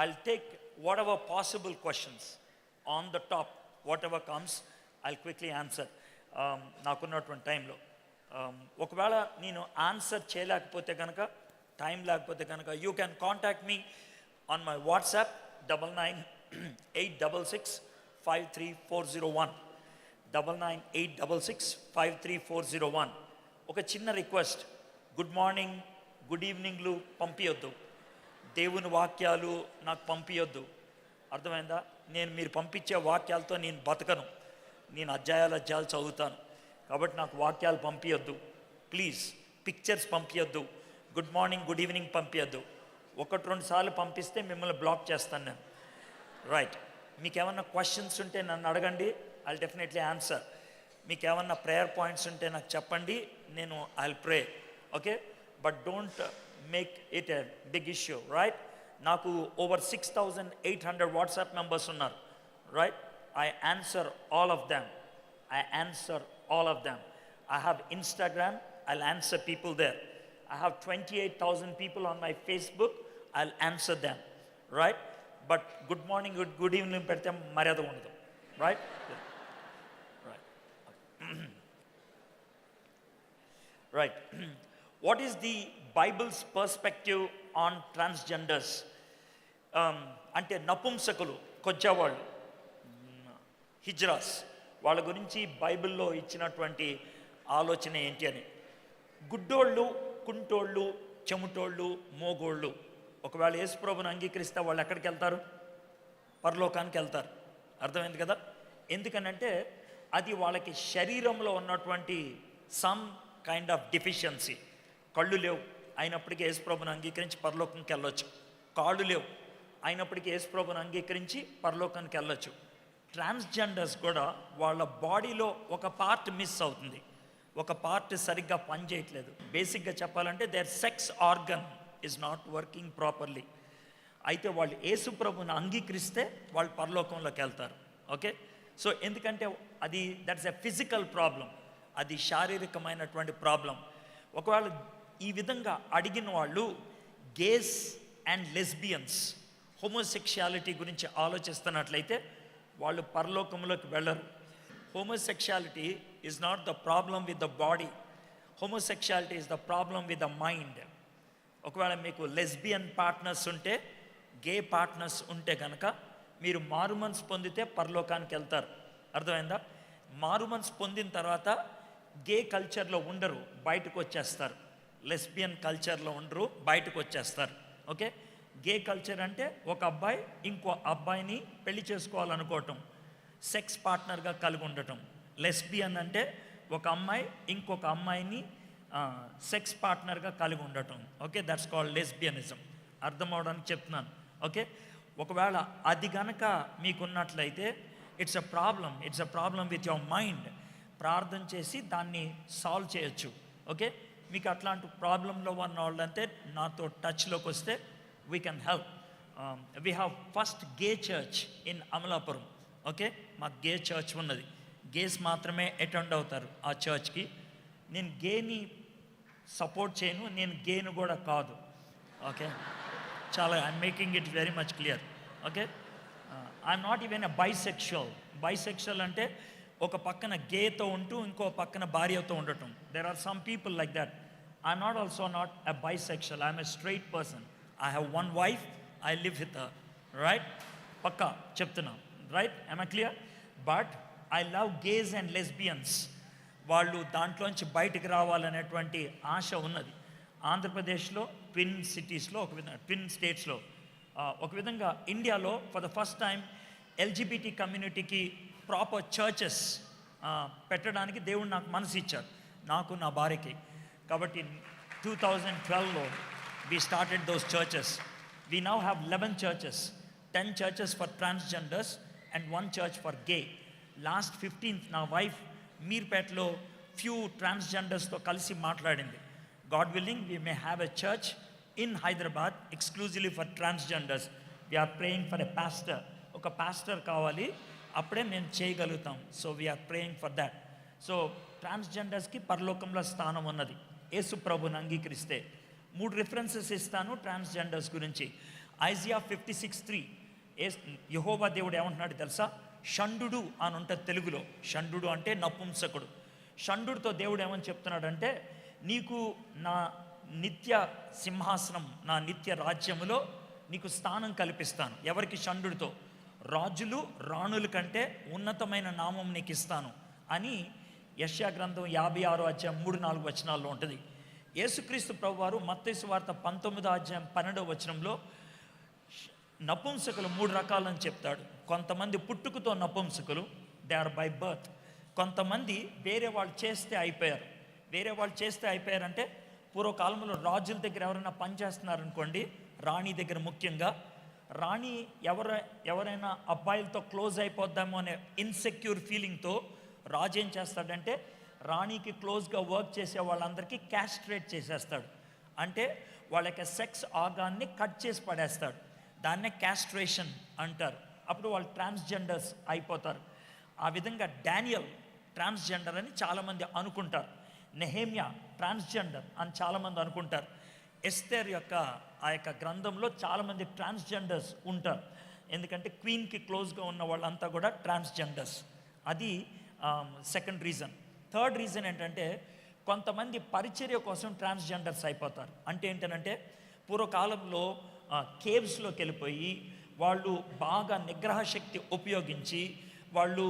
I'll take whatever possible questions on the top, whatever comes, I'll quickly answer. Um, నాకున్నటువంటి టైంలో um, ఒకవేళ నేను answer చేయలేకపోతే కనుక టైం లేకపోతే కనుక you can contact me on my WhatsApp double nine eight double six five three four zero one double nine eight double six five three four zero one ఒక చిన్న రిక్వెస్ట్ గుడ్ మార్నింగ్ గుడ్ ఈవినింగ్లు పంపించొద్దు దేవుని వాక్యాలు నాకు పంపించొద్దు అర్థమైందా? నేను మీరు పంపించే వాక్యాలతో నేను బతకను. నేను అధ్యాయాలు అధ్యాయాలు చదువుతాను. కాబట్టి నాకు వాక్యాలు పంపించొద్దు ప్లీజ్ పిక్చర్స్ పంపించొద్దు గుడ్ మార్నింగ్ గుడ్ ఈవినింగ్ పంపించొద్దు ఒకటి రెండు సార్లు పంపిస్తే మిమ్మల్ని బ్లాక్ చేస్తాను నేను. రైట్ మీకు ఏమన్నా క్వశ్చన్స్ ఉంటే నన్ను అడగండి. ఐ డెఫినెట్లీ ఆన్సర్ మీకు ఏమన్నా ప్రేయర్ పాయింట్స్ ఉంటే నాకు చెప్పండి. నేను I pray okay but don't make it a big issue right నాకు over six thousand eight hundred WhatsApp members ఉన్నారు right I answer all of them I answer all of them. I have Instagram, I'll answer people there. I have 28,000 people on my Facebook, I'll answer them. Right? But good morning, good, good evening, పెడితే మర్యాద ఉండదు right right right what is the Bible's perspective on transgenders అంటే నపుంసకులు కొచ్చేవాళ్ళు hijras వాళ్ళ గురించి బైబిల్లో ఇచ్చినటువంటి ఆలోచన ఏంటి అని. గుడ్డోళ్ళు కుంటోళ్ళు చెముటోళ్ళు మోగోళ్ళు. ఒకవేళ యేసుప్రభుని అంగీకరిస్తే వాళ్ళు ఎక్కడికి వెళ్తారు? పరలోకానికి వెళ్తారు. అర్థమైంది కదా? ఎందుకనంటే అది వాళ్ళకి శరీరంలో ఉన్నటువంటి సమ్ కైండ్ ఆఫ్ డిఫిషియన్సీ కళ్ళు లేవు. అయినప్పటికీ యేసుప్రభుని అంగీకరించి పరలోకంకి వెళ్ళొచ్చు. కాళ్ళు లేవు. అయినప్పటికీ యేసుప్రభుని అంగీకరించి పరలోకానికి వెళ్ళొచ్చు. ట్రాన్స్జెండర్స్ కూడా వాళ్ళ బాడీలో ఒక పార్ట్ మిస్ అవుతుంది. ఒక పార్ట్ సరిగ్గా పనిచేయట్లేదు బేసిక్గా చెప్పాలంటే their sex organ is not working properly. అయితే వాళ్ళు యేసుప్రభుని అంగీకరిస్తే వాళ్ళు పరలోకంలోకి వెళ్తారు. ఓకే? సో ఎందుకంటే అది దట్స్ ఎ ఫిజికల్ ప్రాబ్లం. అది శారీరకమైనటువంటి ప్రాబ్లం. ఒకవేళ ఈ విధంగా అడిగిన వాళ్ళు గేస్ అండ్ లెస్బియన్స్ హోమోసెక్షువాలిటీ గురించి ఆలోచిస్తున్నట్లయితే వాళ్ళు పరలోకంలోకి వెళ్ళరు. Homosexuality is not the problem with the body homosexuality is the problem with the mind ఒకవేళ మీకు లెస్బియన్ పార్ట్నర్స్ ఉంటే గే పార్ట్నర్స్ ఉంటే కనుక మీరు మారుమన్స్ పొందితే పరలోకానికి వెళ్తారు. అర్థమైందా? మారుమన్స్ పొందిన తర్వాత గే కల్చర్లో ఉండరు బయటకు వచ్చేస్తారు. లెస్బియన్ కల్చర్లో ఉండరు బయటకు వచ్చేస్తారు. ఓకే? గే కల్చర్ అంటే ఒక అబ్బాయి ఇంకో అబ్బాయిని పెళ్ళి చేసుకోవాలనుకోవటం సెక్స్ పార్ట్నర్గా కలిగి ఉండటం. లెస్బియన్ అంటే ఒక అమ్మాయి ఇంకొక అమ్మాయిని సెక్స్ పార్ట్నర్గా కలిగి ఉండటం. ఓకే? దట్స్ కాల్డ్ లెస్బియనిజం అర్థం అవడానికి చెప్తున్నాను. ఓకే? ఒకవేళ అది గనక మీకున్నట్లయితే it's a problem it's a problem with your mind ప్రార్థన చేసి దాన్ని సాల్వ్ చేయొచ్చు. ఓకే? మీకు అట్లాంటి ప్రాబ్లంలో ఉన్న వాళ్ళంటే నాతో టచ్లోకి వస్తే we can help we have first gay church in Amalapuram okay మాకు గే చర్చ్ ఉన్నది. గేస్ మాత్రమే అటెండ్ అవుతారు ఆ చర్చ్కి నేను గేని సపోర్ట్ చేయను నేను గేను కూడా కాదు ఓకే చాలా I'm making it very much clear okay I'm not even a bisexual bisexual అంటే ఒక పక్కన గేతో ఉంటూ ఇంకో పక్కన భార్యతో ఉండటం. There are some people like that I not also not a bisexual I'm a straight person I have one wife I live with right పక్కా చెప్తున్నా. Right I'm clear but I love gays and lesbians వాళ్ళు దాంట్లోంచి బయటికి రావాలనేటువంటి ఆశ ఉన్నది. ఆంధ్రప్రదేశ్లో twin సిటీస్లో ఒక విధంగా twin స్టేట్స్లో ఒక విధంగా ఇండియాలో for the first time LGBT కమ్యూనిటీకి ప్రాపర్ చర్చెస్ పెట్టడానికి దేవుడు నాకు మనసు ఇచ్చారు నాకు నా భార్యకి. కాబట్టి two thousand ట్వెల్వ్లో we started those churches we now have eleven churches ten churches for transgenders and one church for gay last fifteenth నా వైఫ్ మీర్పేటలో ఫ్యూ ట్రాన్స్జెండర్స్తో కలిసి మాట్లాడింది. God willing we may have a church in Hyderabad exclusively for transgenders we are praying for a pastor ఒక pastor కావాలి. అప్పుడే మేము చేయగలుగుతాం. So we are praying for that so ట్రాన్స్జెండర్స్కి పరలోకంలో స్థానం ఉన్నది. యేసు ప్రభుని అంగీకరిస్తే మూడు రిఫరెన్సెస్ ఇస్తాను ట్రాన్స్జెండర్స్ గురించి. ఐజియా ఫిఫ్టీ సిక్స్ త్రీ ఏ యహోబా దేవుడు ఏమంటున్నాడు తెలుసా? షండు అని ఉంటుంది తెలుగులో. షండు అంటే నపుంసకుడు. షండుతో దేవుడు ఏమని చెప్తున్నాడంటే నీకు నా నిత్య సింహాసనం నా నిత్య రాజ్యములో నీకు స్థానం కల్పిస్తాను. ఎవరికి? షండుతో రాజులు రాణుల కంటే ఉన్నతమైన నామం నీకు ఇస్తాను అని యశ్యా గ్రంథం యాభై ఆరో అధ్యాయం మూడు నాలుగు వచనాల్లో ఉంటుంది. యేసుక్రీస్తు ప్రభువారు మత్తేసు వార్త పంతొమ్మిదో అధ్యాయం పన్నెండవ వచనంలో నపుంసకులు మూడు రకాలని చెప్తాడు. కొంతమంది పుట్టుకతో నపుంసకులు దే ఆర్ బై బర్త్ కొంతమంది వేరే వాళ్ళు చేస్తే అయిపోయారు. వేరే వాళ్ళు చేస్తే అయిపోయారంటే పూర్వకాలంలో రాజుల దగ్గర ఎవరైనా పనిచేస్తున్నారనుకోండి రాణి దగ్గర ముఖ్యంగా రాణి ఎవర ఎవరైనా అబ్బాయిలతో క్లోజ్ అయిపోద్దామో అనే ఇన్సెక్యూర్ ఫీలింగ్తో రాజు ఏం చేస్తాడంటే రాణికి క్లోజ్గా వర్క్ చేసే వాళ్ళందరికీ క్యాస్ట్రేట్ చేసేస్తాడు. అంటే వాళ్ళ యొక్క సెక్స్ ఆగాన్ని కట్ చేసి పడేస్తాడు. దాన్నే క్యాస్ట్రేషన్ అంటారు. అప్పుడు వాళ్ళు ట్రాన్స్జెండర్స్ అయిపోతారు. ఆ విధంగా డానియల్ ట్రాన్స్జెండర్ అని చాలామంది అనుకుంటారు. నెహేమియా ట్రాన్స్జెండర్ అని చాలామంది అనుకుంటారు. ఎస్తేర్ యొక్క ఆ యొక్క గ్రంథంలో చాలామంది ట్రాన్స్జెండర్స్ ఉంటారు. ఎందుకంటే క్వీన్కి క్లోజ్గా ఉన్న వాళ్ళంతా కూడా ట్రాన్స్జెండర్స్. అది సెకండ్ రీజన్. థర్డ్ రీజన్ ఏంటంటే కొంతమంది పరిచర్య కోసం ట్రాన్స్జెండర్స్ అయిపోతారు. అంటే ఏంటంటే పూర్వకాలంలో కేవ్స్లోకి వెళ్ళిపోయి వాళ్ళు బాగా నిగ్రహ శక్తి ఉపయోగించి వాళ్ళు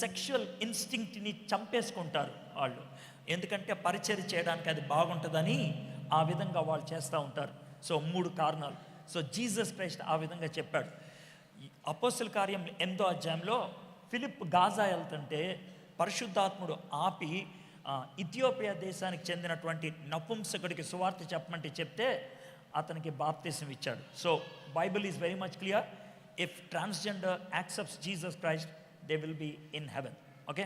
సెక్షువల్ ఇన్స్టింక్ట్ని చంపేసుకుంటారు వాళ్ళు. ఎందుకంటే పరిచయం చేయడానికి అది బాగుంటుందని ఆ విధంగా వాళ్ళు చేస్తూ ఉంటారు. సో మూడు కారణాలు. సో జీసస్ క్రైస్ట్ ఆ విధంగా చెప్పాడు. అపోస్తుల కార్యం ఎంతో అధ్యాయంలో ఫిలిప్ గాజా వెళ్తుంటే పరిశుద్ధాత్ముడు ఆపి ఇథియోపియా దేశానికి చెందినటువంటి నపుంసకుడికి సువార్త చెప్పమంటే చెప్తే అతనికి బాప్తిసం ఇచ్చాడు. So Bible is very much clear. If transgender accepts Jesus Christ they will be in heaven okay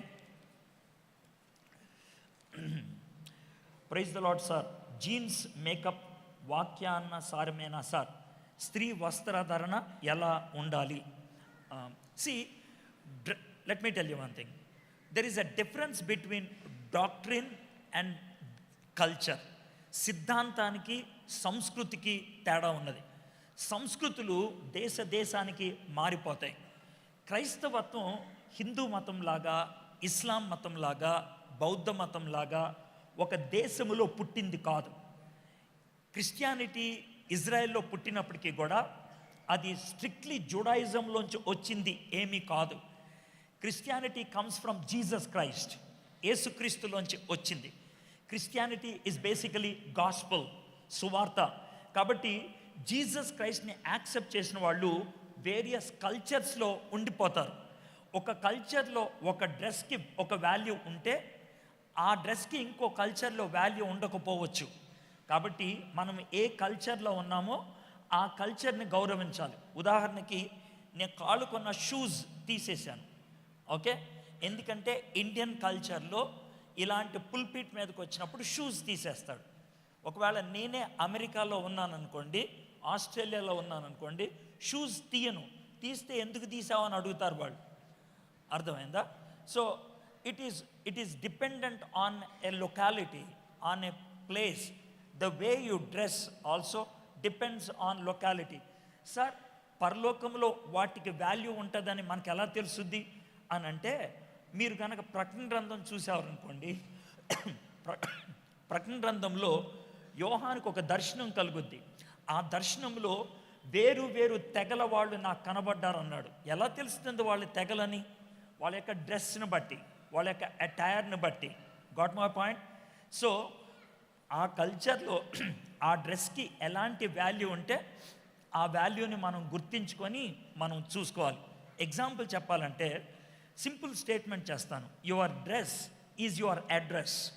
praise the Lord sir jeans makeup వాక్యాన్న సారమేనా సార్? స్త్రీ వస్త్రధరణ ఎలా ఉండాలి? See let me tell you one thing there is a difference between doctrine and culture సిద్ధాంతానికి సంస్కృతికి తేడా ఉన్నది. సంస్కృతులు దేశ దేశానికి మారిపోతాయి. క్రైస్తవత్వం హిందూ మతంలాగా ఇస్లాం మతంలాగా బౌద్ధ మతంలాగా ఒక దేశములో పుట్టింది కాదు. క్రిస్టియానిటీ ఇజ్రాయెల్లో పుట్టినప్పటికీ కూడా అది స్ట్రిక్ట్లీ జుడాయిజంలోంచి వచ్చింది ఏమీ కాదు. Christianity comes from Jesus Christ యేసుక్రీస్తులోంచి వచ్చింది. క్రిస్టియానిటీ ఇస్ బేసికలీ గాస్పల్ సువార్త. కాబట్టి జీసస్ క్రైస్ట్ని యాక్సెప్ట్ చేసిన వాళ్ళు వేరియస్ కల్చర్స్లో ఉండిపోతారు. ఒక కల్చర్లో ఒక డ్రెస్కి ఒక వాల్యూ ఉంటే ఆ డ్రెస్కి ఇంకో కల్చర్లో వాల్యూ ఉండకపోవచ్చు. కాబట్టి మనం ఏ కల్చర్లో ఉన్నామో ఆ కల్చర్ని గౌరవించాలి. ఉదాహరణకి నేను కాళ్ళు కొన్న షూస్ తీసేశాను. ఓకే? ఎందుకంటే ఇండియన్ కల్చర్లో ఇలాంటి పుల్పీట్ మీదకి వచ్చినప్పుడు షూస్ తీసేస్తాడు. ఒకవేళ నేనే అమెరికాలో ఉన్నాను అనుకోండి ఆస్ట్రేలియాలో ఉన్నాను అనుకోండి షూస్ తీయను. తీస్తే ఎందుకు తీసావని అడుగుతారు వాళ్ళు. అర్థమైందా? So it is it is dependent on a locality on a place the way you dress also depends on locality sir పరలోకంలో వాటికి వాల్యూ ఉంటుందని మనకు ఎలా తెలుసుద్ది? అని అంటే మీరు కనుక ప్రకటన గ్రంథం చూసారనుకోండి ప్ర- ప్రకటన గ్రంథంలో యోహానికి ఒక దర్శనం కలుగుద్ది. ఆ దర్శనంలో వేరు వేరు తెగల వాళ్ళు నాకు కనబడ్డారు అన్నాడు ఎలా తెలుస్తుంది వాళ్ళ తెగలని? వాళ్ళ యొక్క డ్రెస్ని బట్టి. వాళ్ళ యొక్క అటైర్ని బట్టి. గాట్ మై పాయింట్ సో ఆ కల్చర్లో ఆ డ్రెస్కి ఎలాంటి వాల్యూ ఉంటే ఆ వాల్యూని మనం గుర్తించుకొని మనం చూసుకోవాలి. ఎగ్జాంపుల్ చెప్పాలంటే సింపుల్ స్టేట్మెంట్ చేస్తాను. Your dress is your address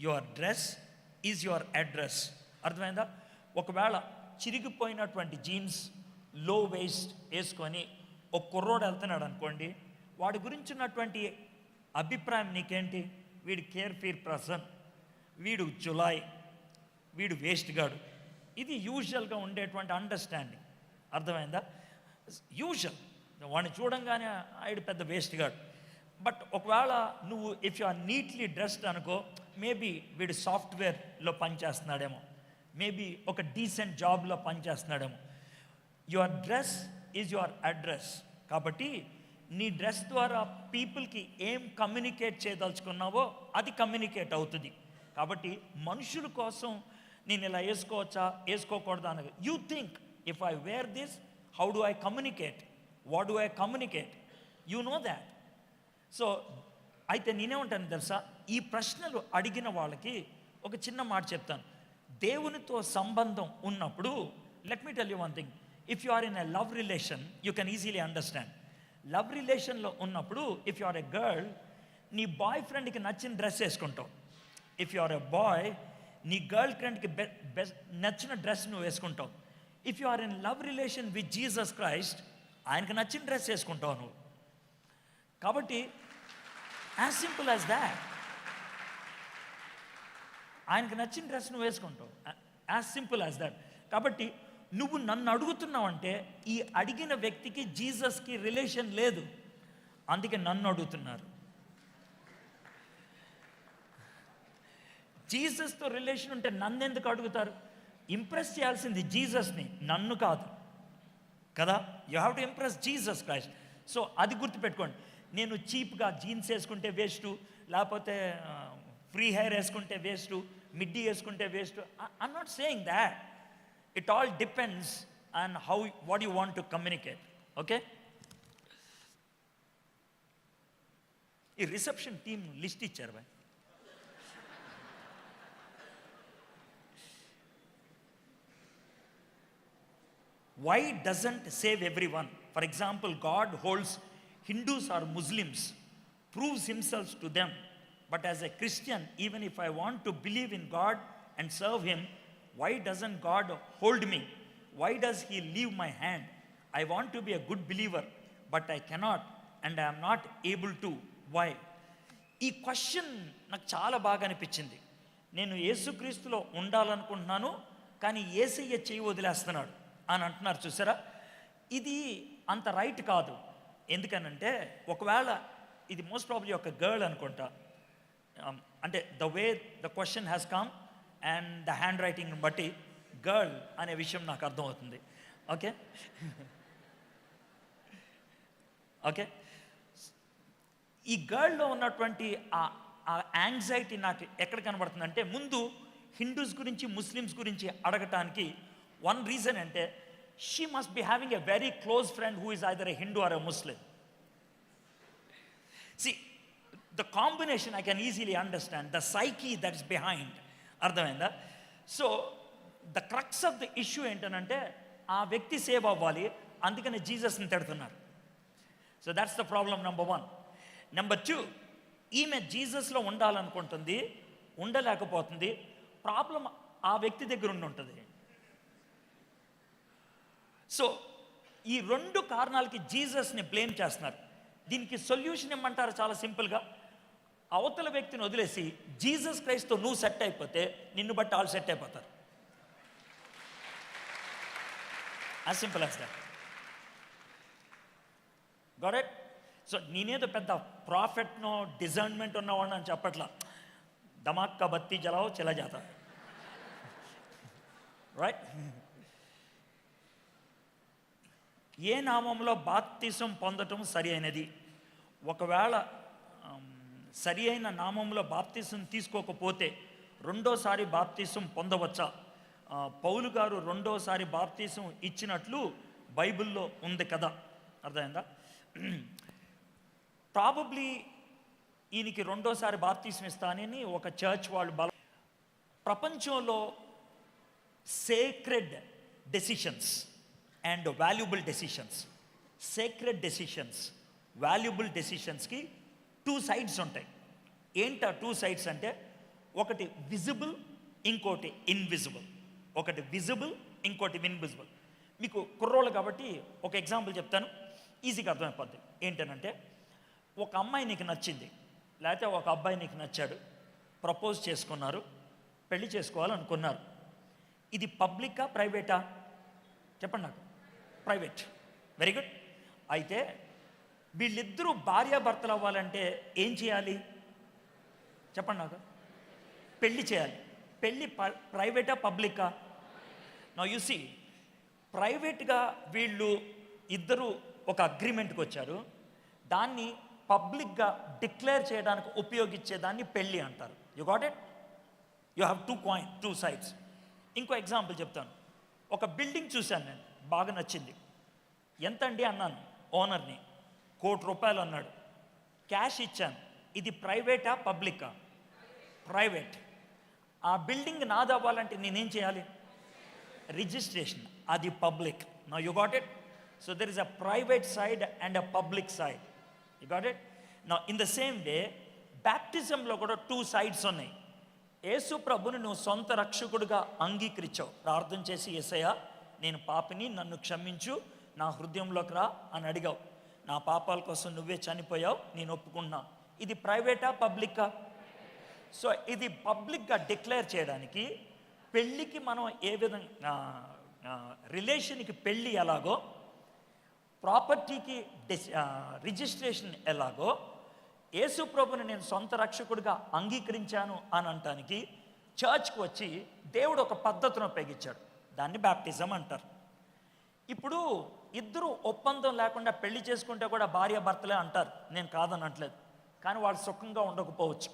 your dress is your address అర్థమైందా? ఒకవేళ చిరిగిపోయినటువంటి జీన్స్లో వేస్ట్ వేసుకొని ఒక కుర్రోడు వెళ్తున్నాడు అనుకోండి వాడి గురించి ఉన్నటువంటి అభిప్రాయం నీకేంటి? వీడు కేర్ ఫీర్ పర్సన్ వీడు జులాయ్ వీడు వేస్ట్ గాడు. ఇది యూజువల్గా ఉండేటువంటి అండర్స్టాండింగ్. అర్థమైందా? యూజువల్. వాడిని చూడంగానే ఆవిడ పెద్ద వేస్ట్ గాడు. బట్ ఒకవేళ నువ్వు if you are neatly dressed అనుకో మేబీ వీడు సాఫ్ట్వేర్లో పనిచేస్తున్నాడేమో. మేబీ ఒక డీసెంట్ జాబ్లో పనిచేస్తున్నాడేమో. Your dress is your address. కాబట్టి నీ డ్రెస్ ద్వారా పీపుల్కి ఏం కమ్యూనికేట్ చేయదలుచుకున్నావో అది కమ్యూనికేట్ అవుతుంది. కాబట్టి మనుషుల కోసం నేను ఇలా వేసుకోవచ్చా? వేసుకోకూడదా అని you think if I wear this how do I communicate what do I communicate you know that so అయితే నేనేమంటాను తెలుసా? ఈ ప్రశ్నలు అడిగిన వాళ్ళకి ఒక చిన్న మాట చెప్తాను. దేవునితో సంబంధం ఉన్నప్పుడు let me tell you one thing if you are in a love relation you can easily understand love రిలేషన్లో ఉన్నప్పుడు if you are a girl నీ బాయ్ ఫ్రెండ్కి నచ్చిన dress వేసుకుంటావు. If you are a boy నీ గర్ల్ ఫ్రెండ్కి best నచ్చిన dress నువ్వు వేసుకుంటావు. If you are in love relation with Jesus Christ ఆయనకి నచ్చిన డ్రెస్ వేసుకుంటావు నువ్వు. కాబట్టి యాజ్ సింపుల్ యాజ్ దాట్ ఆయనకు నచ్చిన డ్రెస్ నువ్వు వేసుకుంటావు. యాజ్ సింపుల్ యాజ్ దాట్ కాబట్టి నువ్వు నన్ను అడుగుతున్నావంటే ఈ అడిగిన వ్యక్తికి జీసస్కి రిలేషన్ లేదు. అందుకే నన్ను అడుగుతున్నారు. జీసస్తో రిలేషన్ ఉంటే నన్ను ఎందుకు అడుగుతారు? ఇంప్రెస్ చేయాల్సింది జీసస్ని నన్ను కాదు. కదా? You have to impress Jesus Christ. So అది గుర్తుపెట్టుకోండి. నేను చీప్గా జీన్స్ వేసుకుంటే వేస్ట్ లేకపోతే ఫ్రీ హెయిర్ వేసుకుంటే వేస్ట్ మిడ్డీ వేసుకుంటే waste. I not saying that. it all depends on how what you want to communicate okay ఈ రిసెప్షన్ టీమ్ లిస్ట్ ఇచ్చారు boy why doesn't save everyone for example god holds hindus or muslims proves himself to them but as a christian even if i want to believe in god and serve him why why doesn't God hold me why does he leave my hand I want to be a good believer but I cannot and I'm not able to why ఈ question నాకు చాలా బాగా అనిపించింది. నేను యేసుక్రీస్తులో ఉండాలనుకుంటున్నాను కానీ ఏసయ్య చేయి వదిలేస్తున్నాడు అని అంటున్నారు చూసారా? ఇది అంత రైట్ కాదు. ఎందుకనంటే ఒకవేళ ఇది మోస్ట్ ప్రాబ్లీ ఒక గర్ల్ అనుకుంటా. Um, అంటే the way the question has come and the handwriting బట్టి గర్ల్ అనే విషయం నాకు అర్థమవుతుంది. ఓకే ఓకే ఈ గర్ల్లో ఉన్నటువంటి ఆ యాంగ్జైటీ నాకు ఎక్కడ కనబడుతుంది అంటే ముందు హిందూస్ గురించి ముస్లిమ్స్ గురించి అడగటానికి వన్ రీజన్ అంటే she must be having a very close friend who is either a Hindu or a Muslim see the combination I can easily understand the psyche that's behind అర్థమైందా? So the crux of the issue ఏంటనంటే ఆ వ్యక్తి save అవ్వాలి అందుకని జీసస్ని తిడుతున్నారు. So that's the problem number one number two ఈమె జీసస్లో ఉండాలనుకుంటుంది ఉండలేకపోతుంది. ప్రాబ్లం ఆ వ్యక్తి దగ్గర ఉండి ఉంటుంది. సో ఈ రెండు కారణాలకి జీసస్ని బ్లేమ్ చేస్తున్నారు. దీనికి సొల్యూషన్ ఇమ్మంటారు చాలా సింపుల్గా అవతల వ్యక్తిని వదిలేసి జీసస్ క్రైస్తో నువ్వు సెట్ అయిపోతే నిన్ను బట్టి వాళ్ళు సెట్ అయిపోతారు. As simple as that so నేనేదో పెద్ద ప్రాఫిట్నో డిజర్న్మెంట్ ఉన్నవాడిని అని చెప్పట్లా. దమాక్క బత్తి జలావో చెల జాత. రైట్ ఏ నామంలో బాప్తిసం పొందటం సరి అయినది? ఒకవేళ సరి అయిన నామంలో బాప్తిసం తీసుకోకపోతే రెండోసారి బాప్తిసం పొందవచ్చా? పౌలు గారు రెండోసారి బాప్తిసం ఇచ్చినట్లు బైబిల్లో ఉంది కదా. అర్థమైందా? ప్రాబబ్లీ ఈయనకి రెండోసారి బాప్తిసం ఇస్తానని ఒక చర్చ్ వాళ్ళు బల ప్రపంచంలో sacred decisions and valuable decisions sacred decisions valuable డెసిషన్స్కి two sides ఉంటాయి. ఏంట టూ సైడ్స్ అంటే ఒకటి విజిబుల్ ఇంకోటి ఇన్విజిబుల్ ఒకటి విజిబుల్ ఇంకోటి ఇన్విజిబుల్ మీకు కుర్రోళ్ళు కాబట్టి ఒక ఎగ్జాంపుల్ చెప్తాను. ఈజీగా అర్థమైపోద్ది. ఏంటనంటే ఒక అమ్మాయి నీకు నచ్చింది. లేకపోతే ఒక అబ్బాయి నీకు నచ్చాడు. ప్రపోజ్ చేసుకున్నారు. పెళ్ళి చేసుకోవాలనుకున్నారు. ఇది పబ్లికా ప్రైవేటా చెప్పండి నాకు. ప్రైవేట్ వెరీ గుడ్ అయితే వీళ్ళిద్దరూ భార్యాభర్తలు అవ్వాలంటే ఏం చేయాలి? చెప్పండి నాకు పెళ్ళి చేయాలి. పెళ్ళి ప్రైవేటా పబ్లికా? నా యూసి సీ ప్రైవేట్గా వీళ్ళు ఇద్దరు ఒక అగ్రిమెంట్కి వచ్చారు. దాన్ని పబ్లిక్గా డిక్లేర్ చేయడానికి ఉపయోగించేదాన్ని పెళ్ళి అంటారు. You got it you have two coin two sides ఇంకో ఎగ్జాంపుల్ చెప్తాను. ఒక బిల్డింగ్ చూశాను నేను. బాగా నచ్చింది. ఎంత అండి అన్నాను? ఓనర్ని. కోటి రూపాయలు అన్నాడు. క్యాష్ ఇచ్చాను. ఇది ప్రైవేటా పబ్లికా? ప్రైవేట్. ఆ బిల్డింగ్ నాది అవ్వాలంటే నేనేం చేయాలి? రిజిస్ట్రేషన్. అది పబ్లిక్. నా you got it so there is a private side and a public side you got it నా ఇన్ ద సేమ్ వే బ్యాప్టిజంలో కూడా టూ సైడ్స్ ఉన్నాయి. యేసు ప్రభుని నువ్వు సొంత రక్షకుడిగా అంగీకరించావు. ప్రార్థన చేసి ఏసయ్య నేను పాపిని నన్ను క్షమించు నా హృదయంలోకి రా అని అడిగావు. నా పాపాల కోసం నువ్వే చనిపోయావు నేను ఒప్పుకున్నా. ఇది ప్రైవేటా పబ్లికా? సో ఇది పబ్లిక్గా డిక్లేర్ చేయడానికి పెళ్ళికి మనం ఏ విధంగా రిలేషన్కి పెళ్ళి ఎలాగో ప్రాపర్టీకి డిస్ రిజిస్ట్రేషన్ ఎలాగో యేసు ప్రభుని నేను సొంత రక్షకుడిగా అంగీకరించాను అని అనటానికి చర్చ్కి వచ్చి దేవుడు ఒక పద్ధతిని ఉపయోగించాడు. దాన్ని బ్యాప్టిజం అంటారు. ఇప్పుడు ఇద్దరు ఒప్పందం లేకుండా పెళ్ళి చేసుకుంటే కూడా భార్య భర్తలే అంటారు. నేను కాదనట్లేదు. కానీ వాళ్ళు సుఖంగా ఉండకపోవచ్చు.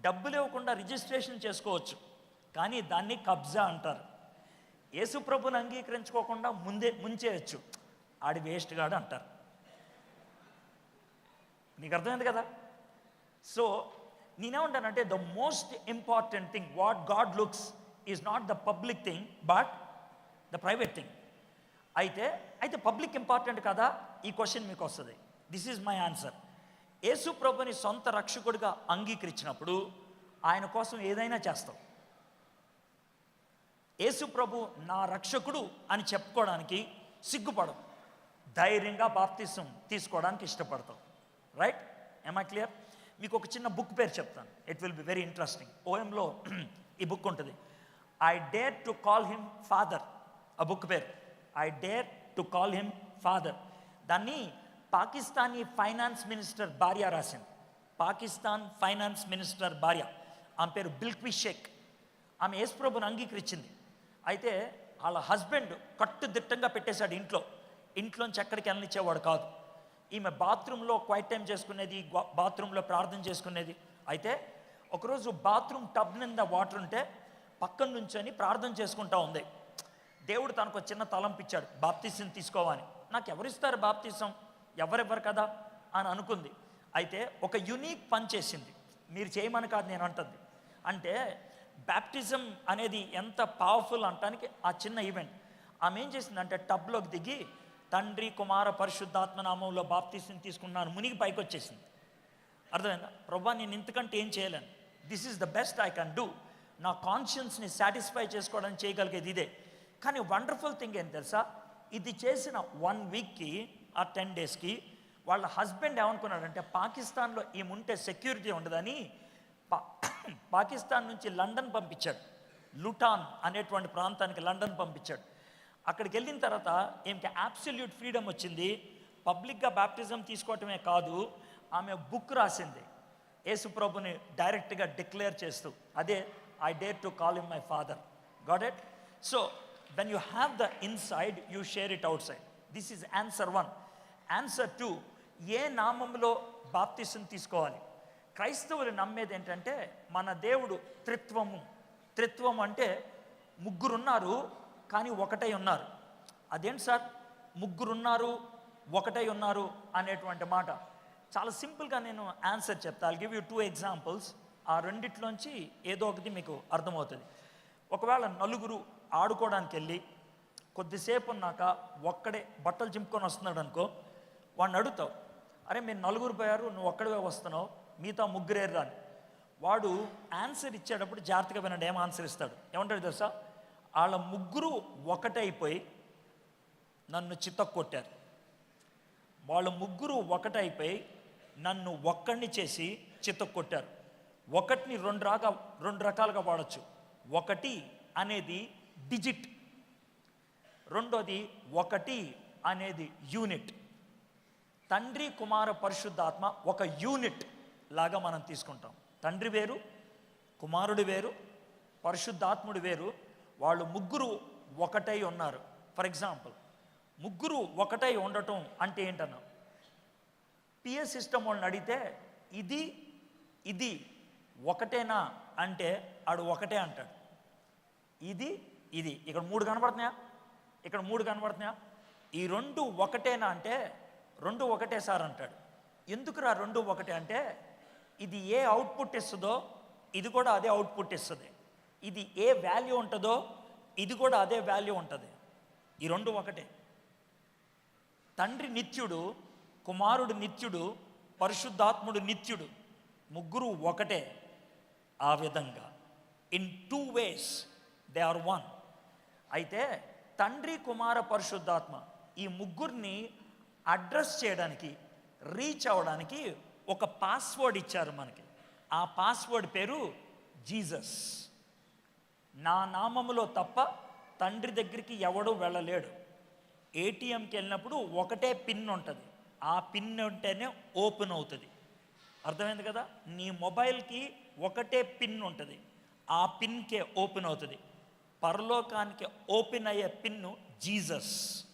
డబ్బులు ఇవ్వకుండా రిజిస్ట్రేషన్ చేసుకోవచ్చు. కానీ దాన్ని కబ్జా అంటారు. యేసుప్రభుని అంగీకరించుకోకుండా ముందే ముంచేయచ్చు. ఆడి వేస్ట్ గాడు అంటారు. నీకు అర్థమైంది కదా? సో నేనేమంటానంటే the most important thing what God looks is not the public thing but the private thing అయితే అయితే పబ్లిక్ ఇంపార్టెంట్ కదా? ఈ క్వశ్చన్ మీకు వస్తుంది దిస్ ఈజ్ మై ఆన్సర్ యేసు ప్రభుని సొంత రక్షకుడిగా అంగీకరించినప్పుడు ఆయన కోసం ఏదైనా చేస్తాం. యేసు ప్రభు నా రక్షకుడు అని చెప్పుకోవడానికి సిగ్గుపడం ధైర్యంగా బాప్తిసం తీసుకోవడానికి ఇష్టపడతాం. రైట్ ఐ క్లియర్ మీకు ఒక చిన్న బుక్ పేరు చెప్తాను. It will be very interesting ఓఎంలో ఈ బుక్ ఉంటుంది. I dare to call him father ఆ బుక్ పేరు. I dare to call him father దాన్ని పాకిస్తానీ ఫైనాన్స్ మినిస్టర్ భార్య రాసింది. పాకిస్తాన్ ఫైనాన్స్ మినిస్టర్ భార్య. ఆమె పేరు బిల్క్వి షేక్. ఆమె యేసుప్రభుని అంగీకరించింది. అయితే వాళ్ళ హస్బెండ్ కట్టుదిట్టంగా పెట్టేశాడు ఇంట్లో. ఇంట్లోంచి ఎక్కడికి వెళ్ళనిచ్చేవాడు కాదు. ఈమె బాత్రూంలో క్వైట్ టైం చేసుకునేది బాత్రూంలో ప్రార్థన చేసుకునేది. అయితే ఒకరోజు బాత్రూమ్ టబ్ నింద వాటర్ ఉంటే పక్కన నుంచొని ప్రార్థన చేసుకుంటా ఉంది. దేవుడు తనకు ఒక చిన్న తలంపిచ్చాడు బాప్తీసం తీసుకోవని. నాకు ఎవరిస్తారు బాప్తీసం? ఎవరెవ్వరు కదా? అని అనుకుంది. అయితే ఒక యునీక్ పని చేసింది. మీరు చేయమని కాదు నేను అంటుంది. అంటే బ్యాప్టిజం అనేది ఎంత పవర్ఫుల్ అంటానికి ఆ చిన్న ఈవెంట్ ఆమె ఏం చేసిందంటే టబ్లోకి దిగి తండ్రి కుమార పరిశుద్ధాత్మ నామంలో బాప్తీసం తీసుకున్నాను. మునిగి పైకి వచ్చేసింది. అర్థమైందా? ప్రభా నేను ఇంతకంటే ఏం చేయలేను. This is the best I can do నా కాన్షియన్స్ని సాటిస్ఫై చేసుకోవడానికి చేయగలిగేది ఇదే. కానీ వండర్ఫుల్ థింగ్ ఏం తెలుసా? ఇది చేసిన వన్ వీక్కి ఆ టెన్ డేస్కి వాళ్ళ హస్బెండ్ ఏమనుకున్నాడంటే పాకిస్తాన్లో ఏముంటే సెక్యూరిటీ ఉండదని పా పాకిస్తాన్ నుంచి లండన్ పంపించాడు. లుటాన్ అనేటువంటి ప్రాంతానికి లండన్ పంపించాడు. అక్కడికి వెళ్ళిన తర్వాత ఈమెకి అబ్సల్యూట్ ఫ్రీడమ్ వచ్చింది. పబ్లిక్గా బ్యాప్టిజం తీసుకోవటమే కాదు ఆమె బుక్ రాసింది. యేసుప్రభుని డైరెక్ట్గా డిక్లేర్ చేస్తూ అదే I dare to call him my father got it so when you have the inside you share it outside this is answer one answer two ఏ నామంలో బాప్తిసం తీసుకోవాలి? క్రైస్తవులు నమ్మేది ఏంటంటే మన దేవుడు త్రిత్వము. త్రిత్వం అంటే ముగ్గురున్నారు కానీ ఒకటై ఉన్నారు. అదేంటి సార్? ముగ్గురున్నారు ఒకటై ఉన్నారు అనేటువంటి మాట. చాలా సింపుల్గా నేను ఆన్సర్ చెప్తా. గివ్ యూ టూ ఎగ్జాంపుల్స్ ఆ రెండిట్లోంచి ఏదో ఒకటి మీకు అర్థమవుతుంది. ఒకవేళ నలుగురు ఆడుకోవడానికి వెళ్ళి కొద్దిసేపు ఉన్నాక ఒక్కడే బట్టలు చింపుకొని వస్తున్నాడు అనుకో వాడిని అడుగుతావు అరే మీరు నలుగురు పోయారు నువ్వు ఒక్కడివే వస్తున్నావు మిగతా ముగ్గురేరు రాని వాడు ఆన్సర్ ఇచ్చేటప్పుడు జాగ్రత్తగా వినండి ఏం ఆన్సర్ ఇస్తాడు. ఏమంటాడు తెలుసా? వాళ్ళ ముగ్గురు ఒకటైపోయి నన్ను కొట్టారు వాళ్ళ ముగ్గురు ఒకటైపోయి నన్ను ఒక్కడిని చేసి కొట్టారు ఒకటిని రెండు రాగా రెండు రకాలుగా వాడచ్చు. ఒకటి అనేది డిజిట్ రెండోది ఒకటి అనేది యూనిట్ తండ్రి కుమార పరిశుద్ధాత్మ ఒక యూనిట్ లాగా మనం తీసుకుంటాం. తండ్రి వేరు కుమారుడు వేరు పరిశుద్ధాత్ముడు వేరు వాళ్ళు ముగ్గురు ఒకటై ఉన్నారు. ఫర్ ఎగ్జాంపుల్ ముగ్గురు ఒకటై ఉండటం అంటే ఏంటన్నా? పిఎస్ సిస్టమ్ వాళ్ళని అడిగితే ఇది ఇది ఒకటేనా? అంటే ఆడు ఒకటే అంటాడు. ఇది ఇది ఇక్కడ మూడు కనబడుతున్నాయా ఇక్కడ మూడు కనబడుతున్నాయా ఈ రెండు ఒకటేనా అంటే రెండు ఒకటే సార్ అంటాడు. ఎందుకురా రెండు ఒకటే అంటే ఇది ఏ అవుట్పుట్ ఇస్తుందో ఇది కూడా అదే అవుట్పుట్ ఇస్తుంది. ఇది ఏ వాల్యూ ఉంటుందో ఇది కూడా అదే వాల్యూ ఉంటుంది. ఈ రెండు ఒకటే. తండ్రి నిత్యుడు కుమారుడు నిత్యుడు పరిశుద్ధాత్ముడు నిత్యుడు ముగ్గురు ఒకటే ఆ విధంగా. In two ways they are one అయితే తండ్రి కుమార పరిశుద్ధాత్మ ఈ ముగ్గురిని అడ్రస్ చేయడానికి రీచ్ అవ్వడానికి ఒక పాస్వర్డ్ ఇచ్చారు మనకి. ఆ పాస్వర్డ్ పేరు జీసస్. నా నామములో తప్ప తండ్రి దగ్గరికి ఎవడు వెళ్ళలేడు. ఏటీఎంకి వెళ్ళినప్పుడు ఒకటే పిన్ ఉంటుంది. ఆ పిన్ ఉంటేనే ఓపెన్ అవుతుంది. అర్థమైంది కదా? నీ మొబైల్కి ఒకటే పిన్ ఉంటుంది. ఆ పిన్కే ఓపెన్ అవుతుంది. పరలోకానికి ఓపెన్ అయ్యే పిన్ను జీసస్.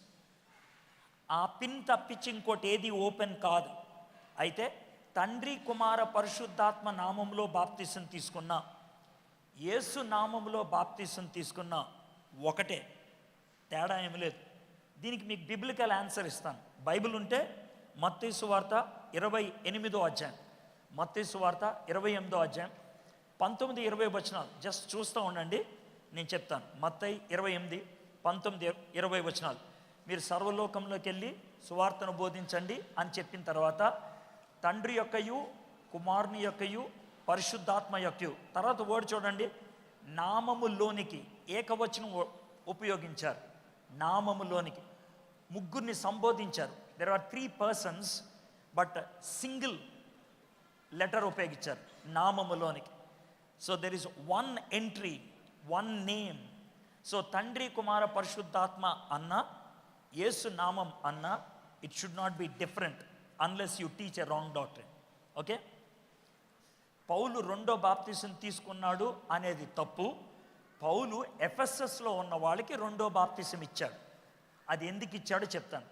ఆ పిన్ తప్పించి ఇంకోటి ఏది ఓపెన్ కాదు. అయితే తండ్రి కుమార పరిశుద్ధాత్మ నామంలో బాప్తిసం తీసుకున్నా యేసు నామంలో బాప్తిసం తీసుకున్నా ఒకటే. తేడా ఏమి లేదు. దీనికి మీకు బిబ్లికల్ ఆన్సర్ ఇస్తాను. బైబిల్ ఉంటే మత్తేసు వార్త ఇరవై ఎనిమిదో అధ్యాయం. మత్తేసు వార్త ఇరవై ఎనిమిదో అధ్యాయం. పంతొమ్మిది ఇరవై వచనాలు. జస్ట్ చూస్తూ ఉండండి. నేను చెప్తాను. మత్తయి ఇరవై ఎనిమిది పంతొమ్మిది ఇరవై వచనాలు. మీరు సర్వలోకంలోకి వెళ్ళి సువార్తను బోధించండి అని చెప్పిన తర్వాత తండ్రి యొక్కయు కుమారుని యొక్కయు పరిశుద్ధాత్మ యొక్కయు. తర్వాత ఓడి చూడండి. నామములోనికి ఏకవచనం ఉపయోగించారు. నామములోనికి ముగ్గురిని సంబోధించారు. There are three persons but single letter ఉపయోగించారు. నామములోనికి. So there is one entry one name. So తండ్రి కుమార పరిశుద్ధాత్మ అన్న యేసు నామం అన్న it should not be different unless you teach a wrong doctor okay పౌలు రెండో బాప్తీసం తీసుకున్నాడు అనేది తప్పు. పౌలు ఎఫ్ఎస్ఎస్లో ఉన్న వాళ్ళకి రెండో బాప్తీసం ఇచ్చాడు. అది ఎందుకు ఇచ్చాడో చెప్తాను.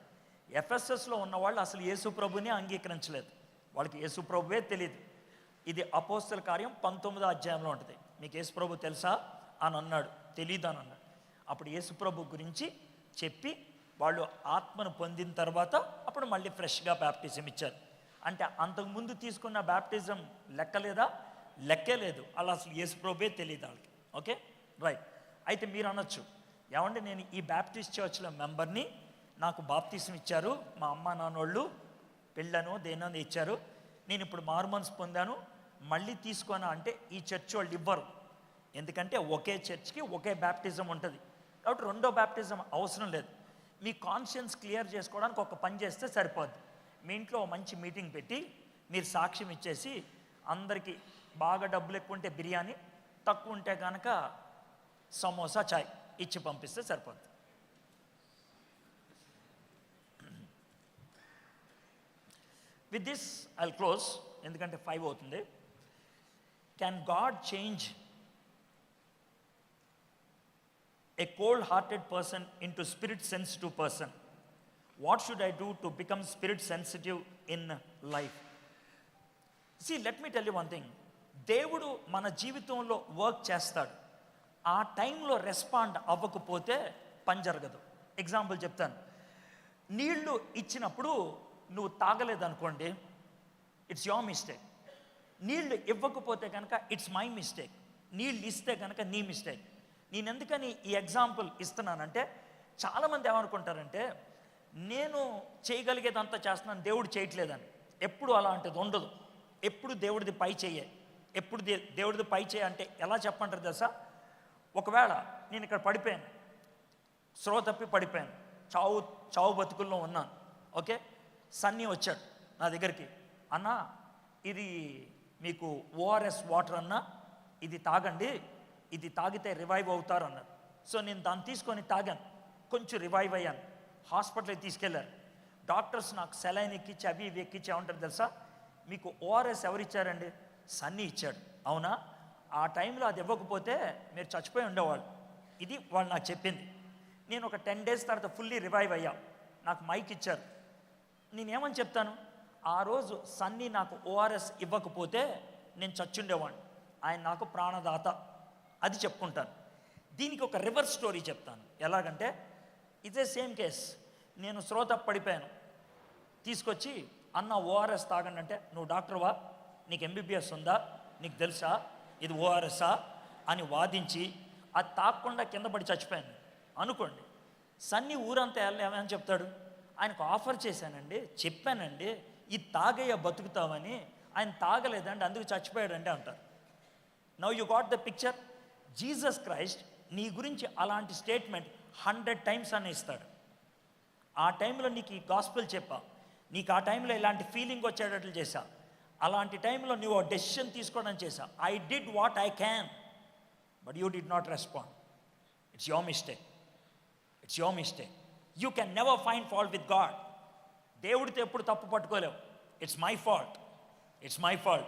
ఎఫ్ఎస్ఎస్లో ఉన్న వాళ్ళు అసలు యేసు ప్రభుని అంగీకరించలేదు. వాళ్ళకి యేసు ప్రభువే తెలియదు ఇది అపోస్తల కార్యం పంతొమ్మిదో అధ్యాయంలో ఉంటుంది. మీకు యేసు ప్రభు తెలుసా? అని అన్నాడు. తెలీదు అని అన్నాడు. అప్పుడు యేసుప్రభు గురించి చెప్పి వాళ్ళు ఆత్మను పొందిన తర్వాత అప్పుడు మళ్ళీ ఫ్రెష్గా బ్యాప్టిజం ఇచ్చారు. అంటే అంతకుముందు తీసుకున్న బ్యాప్టిజం లెక్కలేదా? లెక్కే లేదు. అలా అసలు యేసుప్రభే తెలియదు వాళ్ళకి. ఓకే? రైట్. అయితే మీరు అనొచ్చు. ఏమంటే నేను ఈ బ్యాప్టిస్ట్ చర్చ్లో మెంబర్ని నాకు బాప్తిసం ఇచ్చారు. మా అమ్మ నాన్నోళ్ళు పెళ్ళను దేనో ఇచ్చారు. నేను ఇప్పుడు మారుమనసు పొందాను. మళ్ళీ తీసుకోనా అంటే ఈ చర్చ్ వాళ్ళు ఇవ్వరు. ఎందుకంటే ఒకే చర్చ్కి ఒకే బ్యాప్టిజం ఉంటుంది. కాబట్టి రెండో బ్యాప్టిజం అవసరం లేదు. మీ కాన్షియన్స్ క్లియర్ చేసుకోవడానికి ఒక పని చేస్తే సరిపోద్ది. మీ ఇంట్లో మంచి మీటింగ్ పెట్టి మీరు సాక్ష్యం ఇచ్చేసి అందరికీ బాగా డబ్బులు ఎక్కువ ఉంటే బిర్యానీ తక్కువ ఉంటే కనుక సమోసా చాయ్ ఇచ్చి పంపిస్తే సరిపోద్ది. విత్ దిస్ ఐ క్లోజ్ ఎందుకంటే ఫైవ్ అవుతుంది. Can God change a cold hearted person into spirit sensitive person what should I do to become spirit sensitive in life see let me tell you one thing. దేవుడు మన జీవితంలో work చేస్తాడు ఆ టైంలో respond అవ్వకపోతే పని జరగదు ఎగ్జాంపుల్ చెప్తాను నీళ్ళు ఇచ్చినప్పుడు నువ్వు తాగలేదనుకోండి ఇట్స్ యువర్ మిస్టేక్ నీళ్ళు ఇవ్వకపోతే కనుక ఇట్స్ మై మిస్టేక్ నీళ్ళు ఇస్తే కనుక నీ మిస్టేక్ నేను ఎందుకని ఈ ఎగ్జాంపుల్ ఇస్తున్నానంటే చాలామంది ఏమనుకుంటారంటే నేను చేయగలిగేదంతా చేస్తున్నాను దేవుడు చేయట్లేదని. ఎప్పుడు అలాంటిది ఉండదు. ఎప్పుడు దేవుడిది పై చెయ్యే. ఎప్పుడు దే- దేవుడిది పై చేయ అంటే ఎలా చెప్పంటారు తెలుసా? ఒకవేళ నేను ఇక్కడ పడిపోయాను స్రో తప్పి పడిపోయాను చావు చావు బతుకుల్లో ఉన్నాను ఓకే? సన్నీ వచ్చాడు నా దగ్గరికి. అన్నా ఇది మీకు ఓఆర్ఎస్ వాటర్ అన్నా ఇది తాగండి ఇది తాగితే రివైవ్ అవుతారు అన్నారు. సో నేను దాన్ని తీసుకొని తాగాను. కొంచెం రివైవ్ అయ్యాను. హాస్పిటల్కి తీసుకెళ్ళారు డాక్టర్స్ నాకు సెలైన్ ఎక్కించి అవి ఇవి ఎక్కించి ఏమంటారు తెలుసా? మీకు ఓఆర్ఎస్ ఎవరు ఇచ్చారండి? సన్నీ ఇచ్చాడు. అవునా? ఆ టైంలో అది ఇవ్వకపోతే మీరు చచ్చిపోయి ఉండేవాళ్ళు. ఇది వాళ్ళు నాకు చెప్పింది. నేను ఒక టెన్ డేస్ తర్వాత ఫుల్లీ రివైవ్ అయ్యా. నాకు మైక్ ఇచ్చారు. నేనేమని చెప్తాను? ఆ రోజు సన్నీ నాకు ఓఆర్ఎస్ ఇవ్వకపోతే నేను చచ్చుండేవాడిని. ఆయన నాకు ప్రాణదాత. అది చెప్పుకుంటాను. దీనికి ఒక రివర్స్ స్టోరీ చెప్తాను. ఎలాగంటే ఇదే సేమ్ కేస్ నేను శ్రోత పడిపోయాను. తీసుకొచ్చి అన్న ఓఆర్ఎస్ తాగండి అంటే నువ్వు డాక్టర్వా నీకు ఎంబీబీఎస్ ఉందా? నీకు తెలుసా? ఇది ఓఆర్ఎస్ఆ అని వాదించి అది తాగకుండా కింద పడి చచ్చిపోయాను. అనుకోండి సన్నీ ఊరంతా వెళ్ళామని చెప్తాడు. ఆయనకు ఆఫర్ చేశానండి చెప్పానండి ఇది తాగయ్య బతుకుతావని. ఆయన తాగలేదండి అందుకు చచ్చిపోయాడండి అంటారు. Now you got the picture Jesus Christ నీ గురించి అలాంటి స్టేట్మెంట్ హండ్రెడ్ టైమ్స్ అని ఇస్తాడు. ఆ టైంలో నీకు ఈ గాస్పుల్ చెప్పా. నీకు ఆ టైంలో ఇలాంటి ఫీలింగ్ వచ్చేటట్లు చేశా. అలాంటి టైంలో నువ్వు డెసిషన్ తీసుకోవడం చేశా. I did what I can but you did not respond it's your mistake it's your mistake you can never find fault with God దేవుడితో ఎప్పుడు తప్పు పట్టుకోలేవు. It's my fault it's my fault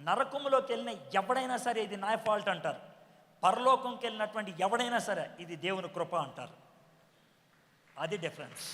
నరకంలోకి వెళ్ళిన ఎవడైనా సరే ఇది నా ఫాల్ట్ అంటారు. పరలోకంకి వెళ్ళినటువంటి ఎవడైనా సరే ఇది దేవుని కృప అంటారు. అది డిఫరెన్స్